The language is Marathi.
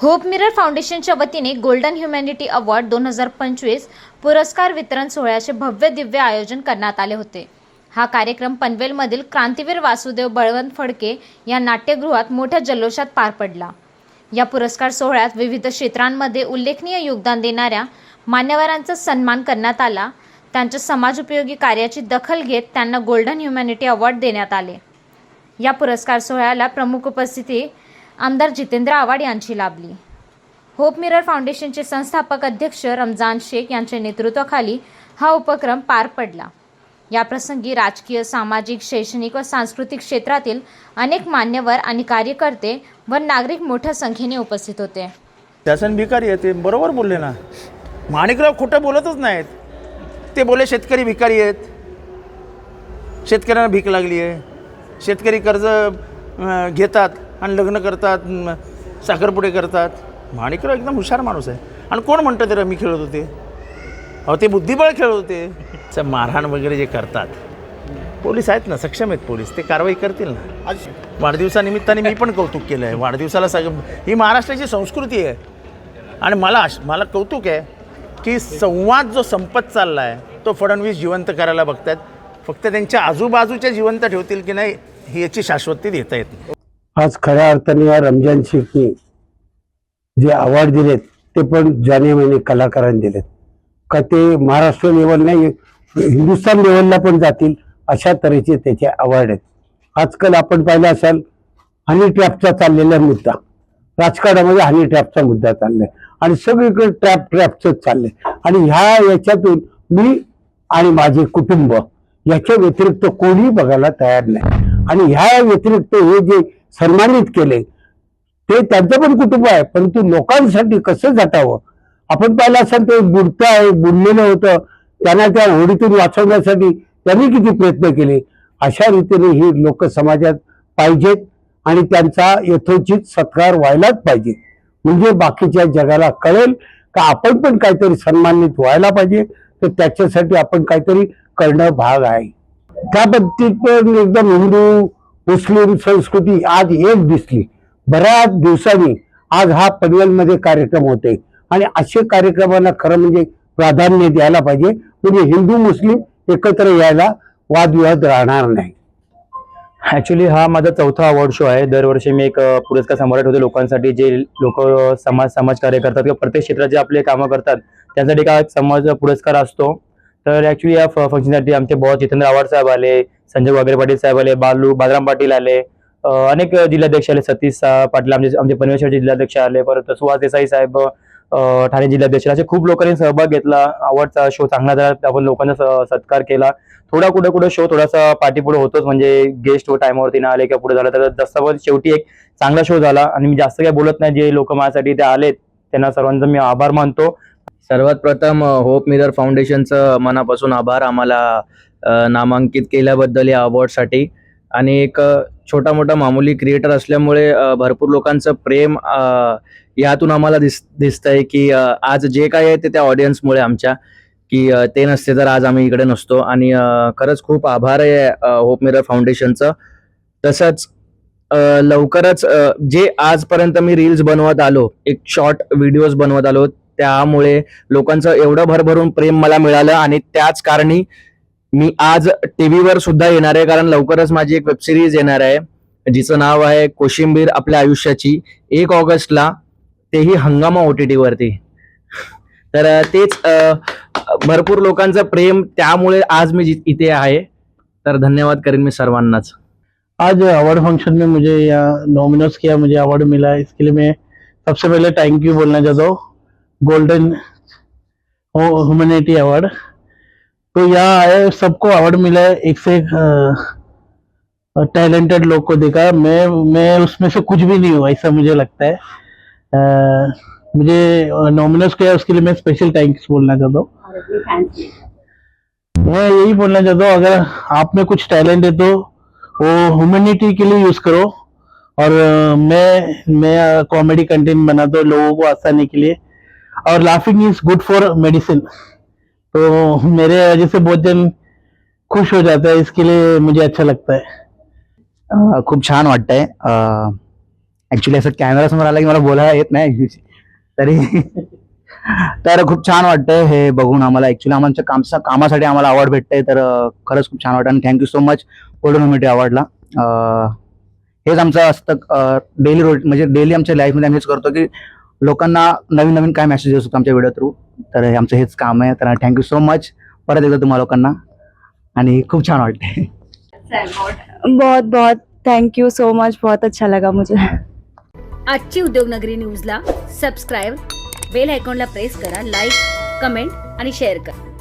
होप मिरर फाउंडेशनच्या वतीने गोल्डन ह्युमॅनिटी अवॉर्ड दोन हजार पंचवीस पुरस्कार वितरण सोहळ्याचे भव्य दिव्य आयोजन करण्यात आले होते. हा कार्यक्रम पनवेलमधील क्रांतीवीर वासुदेव बळवंत फडके या नाट्यगृहात मोठ्या जल्लोषात पार पडला. या पुरस्कार सोहळ्यात विविध क्षेत्रांमध्ये उल्लेखनीय योगदान देणाऱ्या मान्यवरांचा सन्मान करण्यात आला. त्यांच्या समाजोपयोगी कार्याची दखल घेत त्यांना गोल्डन ह्युमॅनिटी अवॉर्ड देण्यात आले. या पुरस्कार सोहळ्याला प्रमुख उपस्थिती आमदार जितेंद्र आव्हाड यांची लाभली. होप मिरर फाउंडेशनचे संस्थापक अध्यक्ष रमजान शेख यांच्या नेतृत्वाखाली हा उपक्रम पार पडला. याप्रसंगी राजकीय सामाजिक शैक्षणिक व सांस्कृतिक क्षेत्रातील अनेक मान्यवर आणि कार्यकर्ते व नागरिक मोठ्या संख्येने उपस्थित होते. शासन भिकारी आहे ते बरोबर बोलले ना. माणिकराव खोटं बोलतच नाहीत. ते बोले शेतकरी भिकारी आहेत. शेतकऱ्यांना भीक लागली आहे. शेतकरी कर्ज घेतात. आणि लग्न करतात साखरपुडे करतात. माणिकराव एकदम हुशार माणूस आहे. आणि कोण म्हणतं ते रमी खेळत होते? अहो ते बुद्धिबळ खेळत होते. च- मारहाण वगैरे जे करतात. पोलीस आहेत ना सक्षम आहेत पोलीस. ते कारवाई करतील ना. वाढदिवसानिमित्ताने मी पण कौतुक केलं आहे वाढदिवसाला सग ही महाराष्ट्राची संस्कृती आहे. आणि मला मला कौतुक आहे की संवाद जो संपत चालला आहे तो फडणवीस जिवंत करायला बघतायत. फक्त त्यांच्या आजूबाजूच्या जिवंत ठेवतील की नाही ही याची शाश्वती देता येत नाही. आज खऱ्या अर्थाने या रमजान शेखनी जे अवॉर्ड दिलेत ते पण जानेमाने कलाकारांनी दिलेत. का ते महाराष्ट्र लेवल नाही हिंदुस्थान लेवलला पण जातील अशा तऱ्हेचे त्याचे अवॉर्ड आहेत. आजकाल आपण पाहिलं असाल हनी ट्रॅपचा चाललेला मुद्दा. राजकारणामध्ये हनी ट्रॅपचा मुद्दा चाललाय. आणि सगळीकडे ट्रॅप ट्रॅपचंच चाललंय. आणि ह्या याच्यातून मी आणि माझे कुटुंब याच्या व्यतिरिक्त कोणी बघायला तयार नाही. आणि ह्या व्यतिरिक्त हे जे सन्मानित केले. ते त्यांचं पण कुटुंब आहे परंतु लोकांसाठी कसं झटावं आपण पाहिलं असाल ते बुडतं आहे बुडलेलं होतं. त्यांना त्या होडीतून वाचवण्यासाठी त्यांनी किती प्रयत्न केले? अशा रीतीने ही लोक समाजात पाहिजेत आणि त्यांचा यथोचित सत्कार व्हायलाच पाहिजे. म्हणजे बाकीच्या जगाला कळेल का आपण पण काहीतरी सन्मानित व्हायला पाहिजे तर त्याच्यासाठी आपण काहीतरी करणं भाग आहे. त्या पद्धतीत पण एकदम हिंदू मुस्लिम संस्कृती आज एक दिसली. बऱ्याच दिवसांनी आज हा पनवेलमध्ये कार्यक्रम होते आणि असे कार्यक्रमांना खरं म्हणजे प्राधान्य द्यायला पाहिजे. म्हणजे हिंदू मुस्लिम एकत्र यायला वादविवाद राहणार नाही. ॲक्च्युली हा माझा चौथा अवॉर्ड शो आहे. दरवर्षी मी एक पुरस्कार सम्राट ठेवतो लोकांसाठी. जे लोक समाज समाजकार्य करतात किंवा प्रत्येक क्षेत्रात जे आपले कामं करतात त्यांसाठी का समाज पुरस्कार असतो. तर ॲक्च्युली या फंक्शनसाठी आमचे बॉस जितेंद्र आव्हाड साहेब आले संजय वागरे पाटील साहेब आले बालू बालराम पाटील आले अनेक जिल्हाध्यक्ष आले सतीश सा- पाटील आमचे आमचे पनवेल जिल्हाध्यक्ष आले परत सुहास देसाई साहेब ठाणे जिल्हाध्यक्ष असे खूप लोकांनी सहभाग घेतला आवडचा शो चांगला झाला आपण लोकांचा स- सत्कार केला. थोडा कुठं कुठं शो थोडासा पाठीपुढे होतोच म्हणजे गेस्ट टायमावरती ना आले किंवा पुढे झालं तर जसं पण शेवटी एक चांगला शो झाला. आणि मी जास्त काही बोलत नाही जे लोक माझ्यासाठी ते आलेत त्यांना सर्वांचा मी आभार मानतो. सर्वात प्रथम होप मिरर फाउंडेशनचं मनापासून आभार आम्हाला नामांकित केल्याबद्दल या अवॉर्डसाठी. आणि एक छोटा मोठा मामूली क्रिएटर असल्यामुळे भरपूर लोकांचं प्रेम यातून आम्हाला दिस दिसतंय की आज जे काय आहे ते त्या ऑडियन्समुळे आमच्या की ते नसते तर आज आम्ही इकडे नसतो. आणि खरंच खूप आभार आहे होप मिरर फाउंडेशनचं. तसंच लवकरच जे आजपर्यंत मी रील्स बनवत आलो एक शॉर्ट व्हिडिओज बनवत आलो त्यामुळे लोकांचं एवढं भरभरून प्रेम मला मिळालं आणि त्याच कारणी मी आज टीव्हीवर सुद्धा येणार आहे कारण लवकरच माझी एक वेबसिरीज येणार आहे जिचं नाव आहे कोशिंबीर आपल्या आयुष्याची. एक ऑगस्टला तेही हंगामा ओ टी टीवरती. तर तेच भरपूर लोकांचं प्रेम त्यामुळे आज मी इथे आहे. तर धन्यवाद करेन मी सर्वांनाच. आज अवार्ड फंक्शन में मुझे या नॉमिनस किया मुझे अवार्ड मिला. इसके लिए मैं सबसे पहले थैंक यू बोलना चाहता हूँ. गोल्डन ह्यूमैनिटी अवार्ड तो यहाँ आए सबको अवार्ड मिला है एक से एक टैलेंटेड लोग को देखा। मैं मैं उसमें से कुछ भी नहीं हूँ ऐसा मुझे लगता है। अ, मुझे नॉमिनस किया उसके लिए मैं स्पेशल थैंक्स बोलना चाहता हूँ। मैं यही बोलना चाहता हूँ अगर आप में कुछ टैलेंट है तो वो ह्यूमैनिटी के लिए यूज़ करो। और मैं मैं कॉमेडी कंटेंट बनाता हूँ लोगों को आसानी के लिए। और laughing is good for medicine तो मेरे वजह से बहुत जन खुश हो जाता है इसके लिए मुझे अच्छा लगता है। खूप छान वाटतंय. अ, ऍक्च्युली असं कॅमेरा समोर आला की मला बोलायला येत नाही. तरी तर खूप छान वाटतंय हे बघून आम्हाला. ऍक्च्युली आमच्या काम कामासाठी आम्हाला अवॉर्ड भेटतंय तर खरंच खूप छान वाटतं आणि thank you so much golden humanity अवॉर्डला हेच आमचं असतं डेली रोट म्हणजे डेली आमच्या लाईफमध्ये आम्ही हेच करतो की लोकांना नवीन नवीन काय मेसेज देऊ शकतो आमच्या व्हिडिओ थ्रू तर हे आमचं हेच काम आहे. तर थँक्यू सो मच परत एकदा तुम्हाला लोकांना. आणि खूप छान वाटते बहुत बहुत थैंक यू सो मच बहुत अच्छा लगा मुझे. आजची उद्योगनगरी न्यूजला सबस्क्राईब बेल आयकॉनला प्रेस करा लाईक कमेंट आणि शेअर करा.